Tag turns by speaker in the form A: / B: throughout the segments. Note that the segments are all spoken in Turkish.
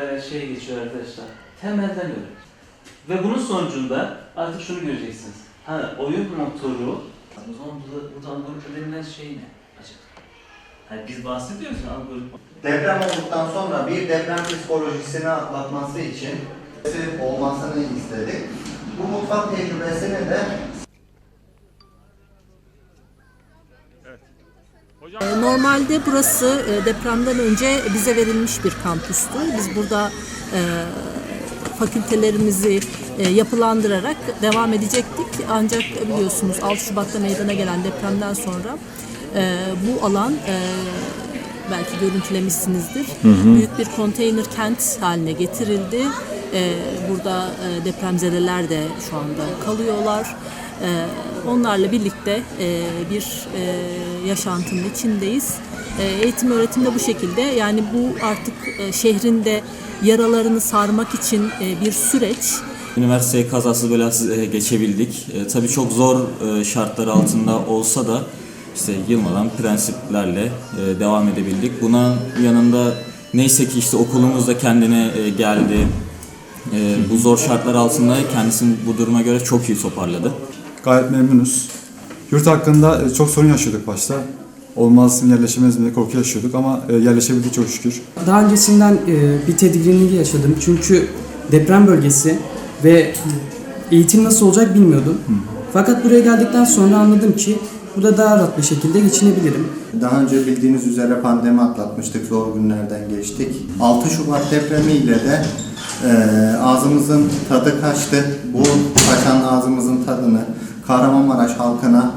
A: Ee, şey geçiyor arkadaşlar. Temelden öğret. Ve bunun sonucunda artık şunu göreceksiniz. Ha oyun motoru o zaman burada, burada algoritma denilen şey ne? Acaba? Hani biz bahsediyoruz ya algoritma.
B: Deprem olduktan sonra bir deprem psikolojisini atlatması için olmasını istedik. Bu mutfak tecrübesini de
C: Normalde burası e, depremden önce bize verilmiş bir kampüstü. Biz burada e, fakültelerimizi e, yapılandırarak devam edecektik. Ancak biliyorsunuz 6 Şubat'ta meydana gelen depremden sonra bu alan belki görüntülemişsinizdir. Büyük bir konteyner kent haline getirildi. Burada depremzedeler de şu anda kalıyorlar. E, onlarla birlikte e, bir e, yaşantının içindeyiz. E, eğitim öğretim de bu şekilde. Yani bu artık e, şehrin de yaralarını sarmak için bir süreç.
D: Üniversiteyi kazasız belasız geçebildik. Tabii çok zor şartlar altında olsa da işte yılmadan prensiplerle devam edebildik. Buna yanında neyse ki işte okulumuz da kendine geldi. Bu zor şartlar altında kendisini bu duruma göre çok iyi toparladı.
E: Gayet memnunuz. Yurt hakkında e, çok sorun yaşıyorduk başta. Olmaz mı yerleşemez mi diye korku yaşıyorduk ama e, yerleşebildik çok şükür.
F: Daha öncesinden e, bir tedirginlik yaşadım. Çünkü deprem bölgesi ve eğitim nasıl olacak bilmiyordum. Fakat buraya geldikten sonra anladım ki burada daha rahat bir şekilde geçinebilirim.
B: daha önce bildiğiniz üzere pandemi atlatmıştık, zor günlerden geçtik. 6 Şubat depremiyle de e, ağzımızın tadı kaçtı. Bu kaçan tadını Kahramanmaraş halkına,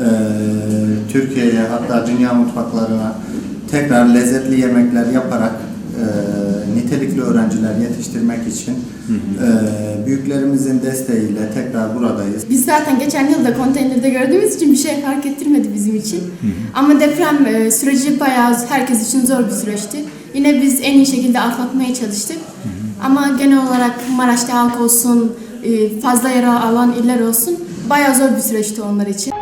B: e, Türkiye'ye hatta dünya mutfaklarına tekrar lezzetli yemekler yaparak e, nitelikli öğrenciler yetiştirmek için e, büyüklerimizin desteğiyle tekrar buradayız.
G: Biz zaten geçen yıl da konteynerde gördüğümüz için bir şey fark ettirmedi bizim için. Ama deprem e, süreci bayağı herkes için zor bir süreçti. Yine biz en iyi şekilde atlatmaya çalıştık. Ama genel olarak Maraş'ta halk olsun, e, fazla yara alan iller olsun bayağı zor bir süreçti onlar için.